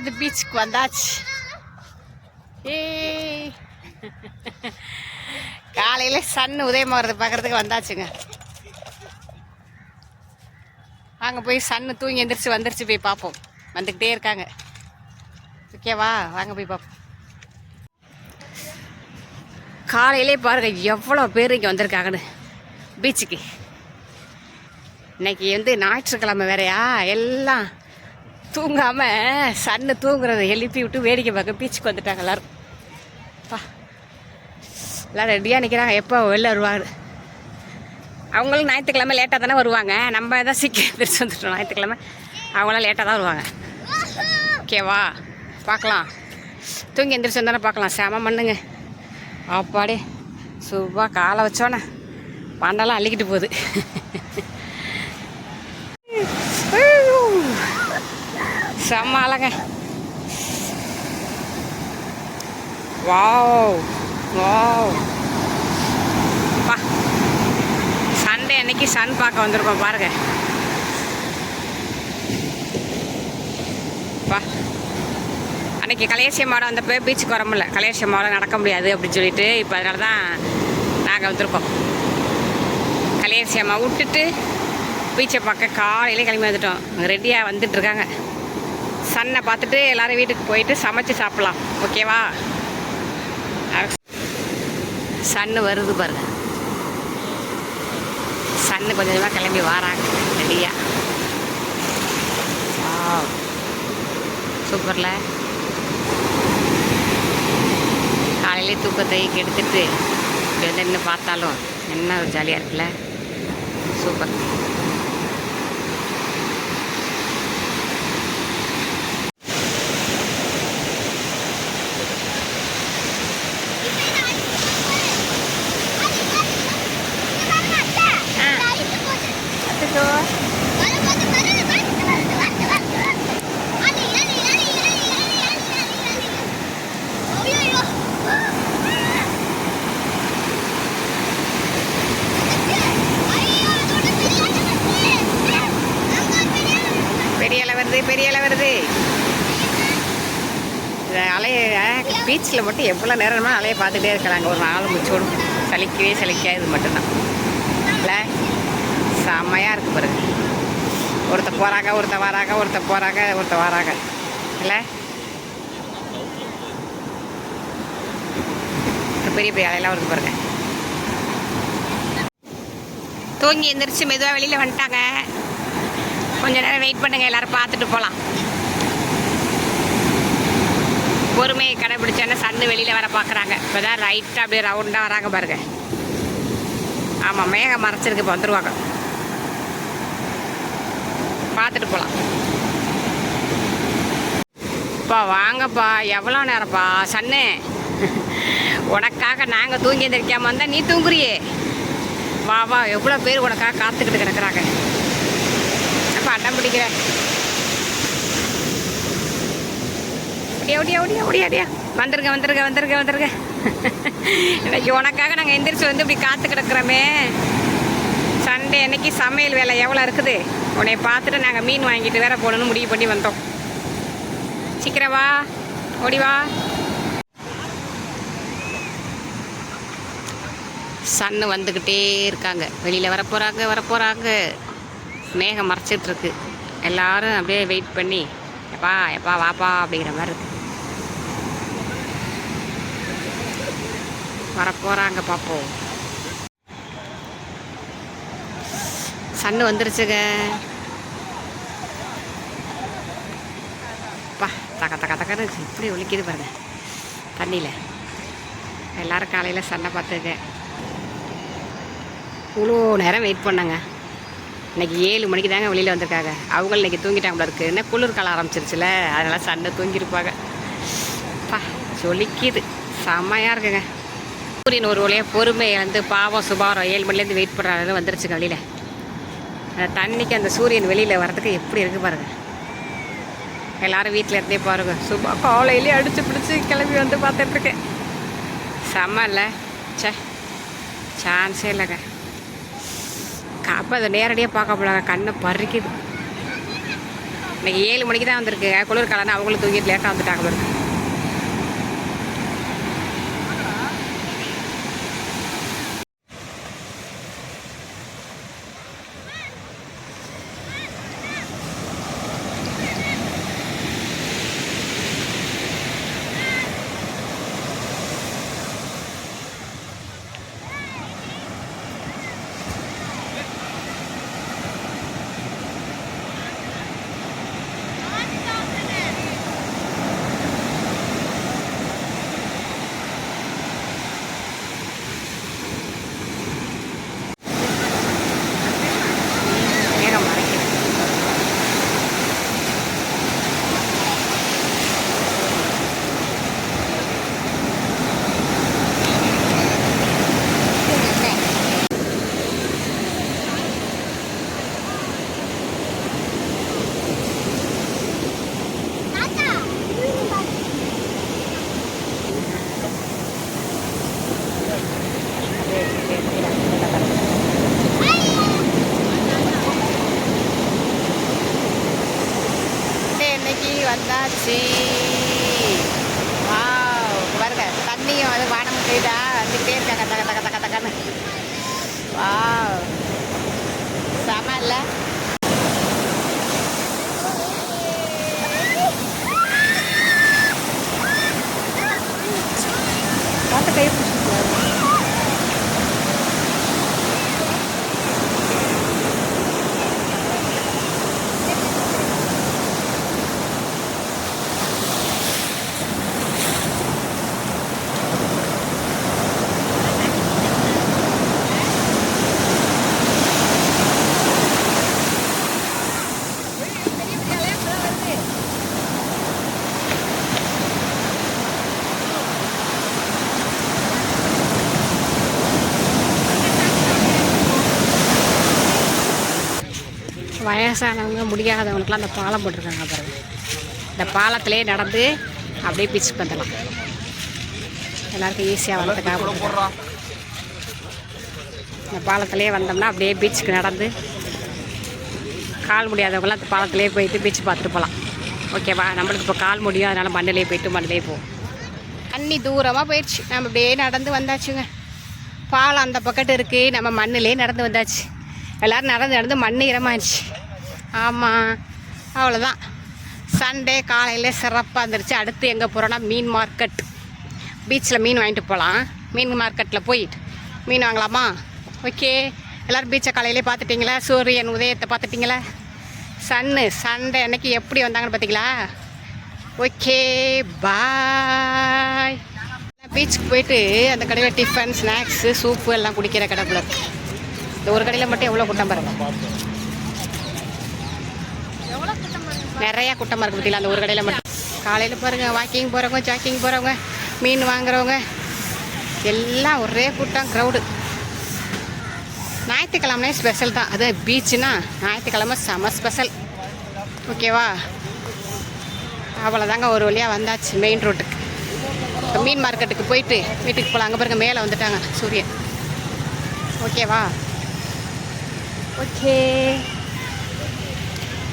வந்து பீச்சுக்கு வந்தாச்சு ஏய் காலையில் சன் உதயமாகிறது பார்க்குறதுக்கு வந்தாச்சுங்க. வாங்க போய் சன்னு தூங்கி எந்திரிச்சு வந்துருச்சு போய் பார்ப்போம் வந்துக்கிட்டே இருக்காங்க. ஓகேவா வாங்க போய் பார்ப்போம் காலையிலே பாருங்க எவ்வளோ பேர் இங்கே வந்திருக்காங்கன்னு. பீச்சுக்கு இன்னைக்கு வந்து ஞாயிற்றுக்கிழமை வேறையா? எல்லாம் தூங்காமல் சன்னு தூங்குறத எழுப்பி விட்டு வேடிக்கை பார்க்க பீச்சுக்கு வந்துட்டாங்க எல்லோரும். பா. எல்லோரும் ரெடியாக நிற்கிறாங்க எப்போ வெளில வருவாங்க? அவங்களும் ஞாயிற்றுக்கிழமை லேட்டாக தானே வருவாங்க. நம்ம தான் சீக்கிரம் எந்திரிச்சு வந்துட்டோம் ஞாயிற்றுக்கிழமை. அவங்களாம் லேட்டாக தான் வருவாங்க. ஓகேவா பார்க்கலாம். தூங்கி எந்திரிச்சு வந்தானே பார்க்கலாம். செம பண்ணுங்க அப்பாடே சூப்பா காலை வச்சோன்னே பண்டெல்லாம் அள்ளிக்கிட்டு போகுது. செம்ம அழக. Wow wow. பா. சண்டே அன்னைக்கு சன் பார்க்க வந்திருக்கோம் பாருங்க. பா. அன்னைக்கு கலையசிய மாடம் வந்தப்போ பீச்சுக்கு வர முடியல. கலையசிய மாடம் நடக்க முடியாது அப்படின்னு சொல்லிட்டு இப்போ அதனால தான் நாங்கள் வந்திருக்கோம் கலையசியம்மா விட்டுட்டு பீச்சை பார்க்க காலையிலே கிளம்பி வந்துட்டோம். ரெடியாக வந்துட்டு இருக்காங்க. சன்னை பார்த்துட்டு எல்லாரும் வீட்டுக்கு போயிட்டு சமைச்சு சாப்பிட்லாம். ஓகேவா? சன்னு வருது பாருங்க. சன்னு கொஞ்சம் கொஞ்சமாக கிளம்பி வராங்க. ரெடியாக சூப்பரில். காலையிலே தூக்கத்தை கெடுத்துட்டு இப்படி வந்து நின்று பார்த்தாலும் என்ன ஒரு ஜாலியாக இருக்குல்ல? சூப்பர் பெரிய அலை வருது பெரிய அலை வருது அலைய பீச்சில் மட்டும் எவ்வளோ நேரமாக அலையை பார்த்துட்டே இருக்கலாங்க. ஒரு நாலு முடிச்சோடும் சலிக்கவே சலிக்காது மட்டும்தான். இல்லை செம்மையாக இருக்கு பாருங்க. ஒருத்த போகிறாங்க ஒருத்த வராங்க ஒருத்த போகிறாங்க ஒருத்த வராங்க. இல்லை? பெரிய பெரிய அலையெல்லாம் வருது பாருங்க. தூங்கி எந்திரிச்சு மெதுவாக வெளியில் வந்துட்டாங்க. கொஞ்ச நேரம் வெயிட் பண்ணுங்க எல்லாரும் பார்த்துட்டு போகலாம் பொறுமையை கடைபிடிச்சோன்னா சன்னு வெளியில் வர பார்க்குறாங்க. இப்போ தான் ரைட்டாக அப்படியே ரவுண்டாக வராங்க பாருங்க. ஆமாம் மேகம் மறைச்சிருக்கு இப்போ வந்துருவாங்க. பார்த்துட்டு போகலாம் அப்பா வாங்கப்பா எவ்வளோ நேரம்ப்பா? சன்னு. உனக்காக நாங்கள் தூங்கி எந்திரிக்காம வந்தால் நீ தூங்குறியே. வா வா எவ்வளோ பேர் உனக்காக காத்துக்கிட்டு கிடக்குறாங்க. அடம் பிடிக்கிறேன். ஓடியா ஓடியா ஓடியா அடியா வந்துருங்க வந்துருங்க வந்துருங்க வந்துருங்க இன்னைக்கு உனக்காக நாங்கள் எந்திரிச்சு வந்து இப்படி காத்து கிடக்குறோமே. சண்டே அன்னைக்கு சமையல் வேலை எவ்வளோ இருக்குது? உன்னை பார்த்துட்டு நாங்கள் மீன் வாங்கிட்டு வேற போகணுன்னு முடிவு பண்ணி வந்தோம். சீக்கிரம் வா. ஓடி வா. சன்னு வந்துக்கிட்டே இருக்காங்க. வெளியில் வரப்போகிறாங்க வரப்போகிறாங்க மேகம் மறைச்சிட்டு இருக்கு எல்லாரும் அப்படியே வெயிட் பண்ணி எப்பா எப்பா வாப்பா அப்படிங்கிற மாதிரி இருக்கு. வரப்போகிறாங்க பார்ப்போம் சன்னு வந்துருச்சுங்க. பா தக்க தக்க தக்கன்னு இப்படி ஒலிக்குது பாருங்க தண்ணியில். எல்லாரும் காலையில் சண்டை பார்த்துருக்கேன் இவ்வளோ நேரம் வெயிட் பண்ணேங்க. இன்னைக்கு ஏழு மணிக்கு தாங்க வெளியில் வந்திருக்காங்க. அவங்க இன்னைக்கு தூங்கிட்டாங்க இருக்குது இருக்கு. என்ன குளிர் காலம் ஆரம்பிச்சிருச்சுல. அதனால் சண்டை தூங்கியிருப்பாங்க. பா சொலிக்குது செம்மையாக இருக்குங்க. சூரியன் ஒரு வழியாக பொறுமை வந்து பாவம் சுபாரம் ஏழு மணிலேருந்து வெயிட் பண்ணுறாங்க வந்துருச்சுங்க வெளியில். அந்த தண்ணிக்கு அந்த சூரியன் வெளியில் வர்றதுக்கு எப்படி இருக்குது பாருங்கள் எல்லாரும் வீட்டில் இருந்தே பாருங்க. சுபா காலையிலே அடித்து பிடிச்சி கிளம்பி வந்து பார்த்துட்ருக்கேன் செம்ம இல்லை? சே சான்ஸே இல்லைங்க. அப்போ அதை நேரடியாக பார்க்க போகலாங்க கண்ணை பறிக்குது. இன்னைக்கு ஏழு மணிக்கு தான் வந்திருக்கு. குளிர்காலம்னு அவங்களும் தூங்கிட்டு லேட்டாக வந்துட்டாங்க Tidak, kan tipis ya kata kata kata kata Wow. Sama lah. Kata kayak வயசானவங்க முடியாதவங்களுக்குலாம் அந்த பாலம் போட்டிருக்காங்க பாருங்க. இந்த பாலத்திலே நடந்து அப்படியே பீச்சுக்கு வந்துடலாம் எல்லாருக்கும் ஈஸியாக வரதுக்காக போட்டிருக்காங்க. இந்த பாலத்திலே வந்தோம்னா அப்படியே பீச்சுக்கு நடந்து கால் முடியாதவங்களாம் அந்த பாலத்திலே போயிட்டு பீச் பார்த்துட்டு போகலாம். ஓகேவா நம்மளுக்கு இப்போ கால் முடியும் அதனால் மண்ணிலே போயிட்டு மண்ணிலே போவோம் தண்ணி தூரமாக போயிடுச்சு. நம்ம அப்படியே நடந்து வந்தாச்சுங்க. பாலம் அந்த பக்கத்து இருக்குது நம்ம மண்ணிலே நடந்து வந்தாச்சு. எல்லோரும் நடந்து நடந்து மண் ஈரமாயிடுச்சு. ஆமாம் அவ்வளோதான் சண்டே காலையில் சிறப்பாக இருந்துருச்சு அடுத்து எங்கே போகிறோன்னா மீன் மார்க்கெட் பீச்சில் மீன் வாங்கிட்டு போகலாம் மீன் மார்க்கெட்டில் போயிட்டு மீன் வாங்கலாமா? ஓகே எல்லோரும் பீச்சை காலையிலே பார்த்துட்டிங்களா? சூரியன் உதயத்தை பார்த்துட்டிங்களா? சன்னு சண்டே அன்னைக்கு எப்படி வந்தாங்கன்னு பார்த்தீங்களா? ஓகே பாய் பீச்சுக்கு போயிட்டு அந்த கடையில் டிஃபன் ஸ்நாக்ஸு சூப்பு எல்லாம் குடிக்கிற கடை போல இந்த ஒரு கடையில் மட்டும் எவ்வளோ கூட்டம் பாருங்கள் நிறையா கூட்டமாக இருக்குது பார்த்தீங்களா? அந்த ஒரு கடையில் மட்டும். காலையில் பாருங்க வாக்கிங் போகிறவங்க ஜாக்கிங் போகிறவங்க மீன் வாங்குறவங்க. எல்லாம் ஒரே கூட்டம் க்ரௌடு ஞாயிற்றுக்கிழமை ஸ்பெஷல் தான். அது பீச்சுனா ஞாயிற்றுக்கிழமை செம ஸ்பெஷல் ஓகேவா அவ்வளோதாங்க ஒரு வழியாக வந்தாச்சு மெயின் ரோட்டுக்கு இப்போ மீன் மார்க்கெட்டுக்கு போயிட்டு வீட்டுக்கு போகலாம் அங்கே பாருங்க மேலே வந்துட்டாங்க சூரியன். ஓகேவா ஓகே